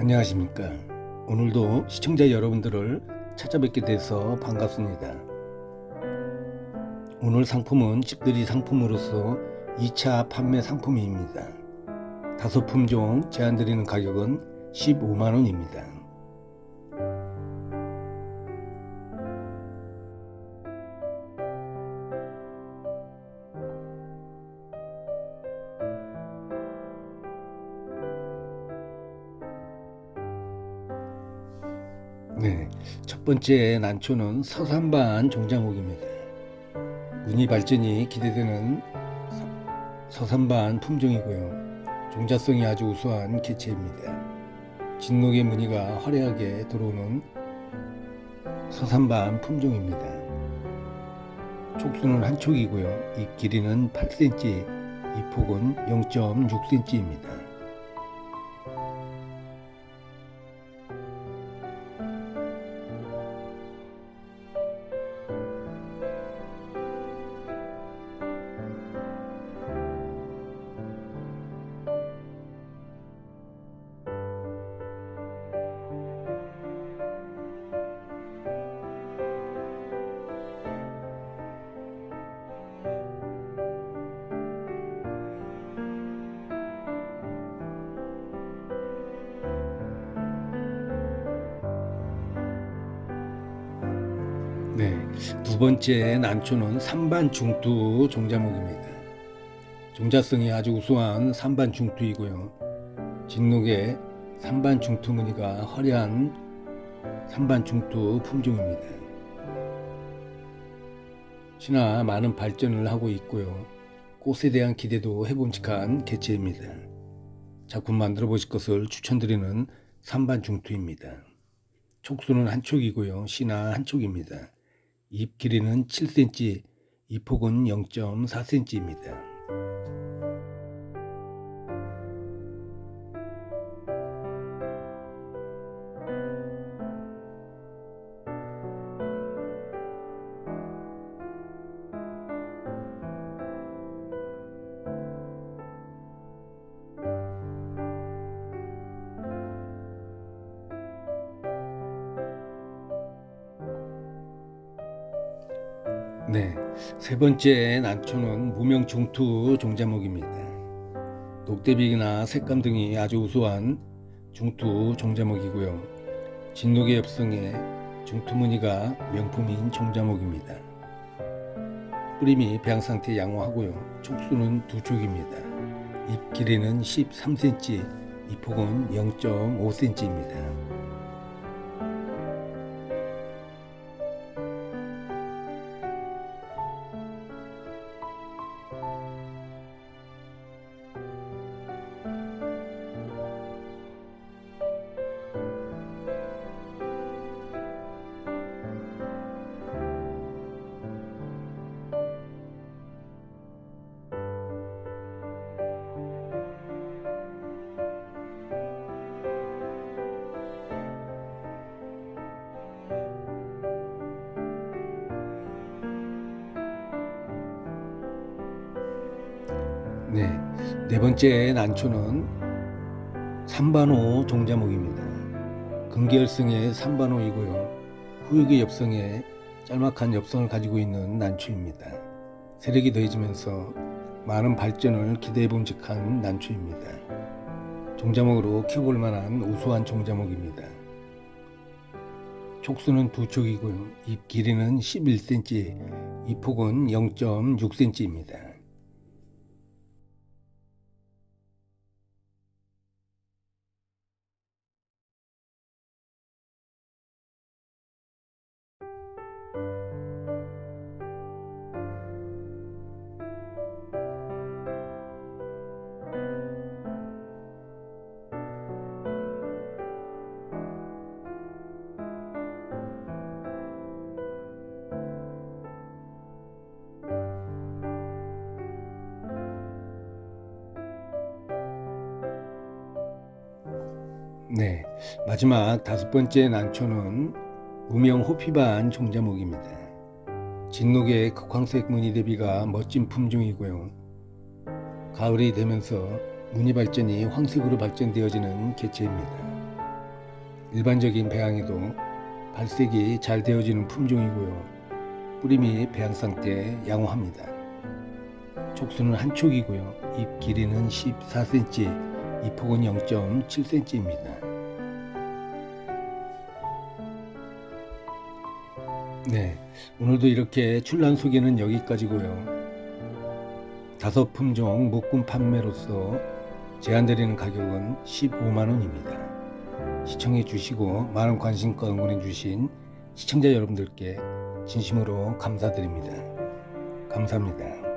안녕하십니까. 오늘도 시청자 여러분들을 찾아뵙게 돼서 반갑습니다. 오늘 상품은 집들이 상품으로서 2차 판매 상품입니다. 다섯 품종 제한드리는 가격은 15만원입니다. 네, 첫 번째 난초는 서산반 종자목입니다. 문희 발전이 기대되는 서- 서산반 품종이고요. 종자성이 아주 우수한 개체입니다. 진녹의 무늬가 화려하게 들어오는 서산반 품종입니다. 촉수는 한 촉이고요. 잎 길이는 8cm, 잎 폭은 0.6cm입니다. 네, 두 번째 난초는 산반 중투 종자목입니다. 종자성이 아주 우수한 산반 중투이고요. 진녹의 산반 중투 무늬가 화려한 산반 중투 품종입니다. 신화 많은 발전을 하고 있고요. 꽃에 대한 기대도 해봄직한 개체입니다. 작품 만들어 보실 것을 추천드리는 산반 중투입니다. 촉수는 한 촉이고요. 씨나 한 촉입니다. 잎 길이는 7cm, 잎 폭은 0.4cm입니다. 네, 세 번째 난초는 무명 중투 종자목입니다. 녹대비나 색감 등이 아주 우수한 중투 종자목이고요. 진녹의 엽성에 중투 무늬가 명품인 종자목입니다. 뿌림이 배양 상태 양호하고요. 촉수는 두 촉입니다. 잎 길이는 13cm, 잎 폭은 0.5cm입니다. 네, 네 번째 난초는 삼반호 종자목입니다. 근계열성의 삼반호이고요. 후육의 엽성에 짤막한 엽성을 가지고 있는 난초입니다. 세력이 더해지면서 많은 발전을 기대해 봄직한 난초입니다. 종자목으로 키워볼 만한 우수한 종자목입니다. 촉수는 두 촉이고요. 잎 길이는 11cm, 잎 폭은 0.6cm입니다. 네, 마지막 다섯 번째 난초는 무명 호피반 종자목입니다. 진녹의 극황색 무늬 대비가 멋진 품종이고요. 가을이 되면서 무늬 발전이 황색으로 발전되어지는 개체입니다. 일반적인 배양에도 발색이 잘 되어지는 품종이고요. 뿌림이 배양 상태 양호합니다. 촉수는 한 촉이고요. 잎 길이는 14cm, 잎폭은 0.7cm입니다. 네, 오늘도 이렇게 출란 소개는 여기까지고요. 다섯 품종 묶음 판매로서 제한드리는 가격은 15만 원입니다. 시청해 주시고 많은 관심과 응원해 주신 시청자 여러분들께 진심으로 감사드립니다. 감사합니다.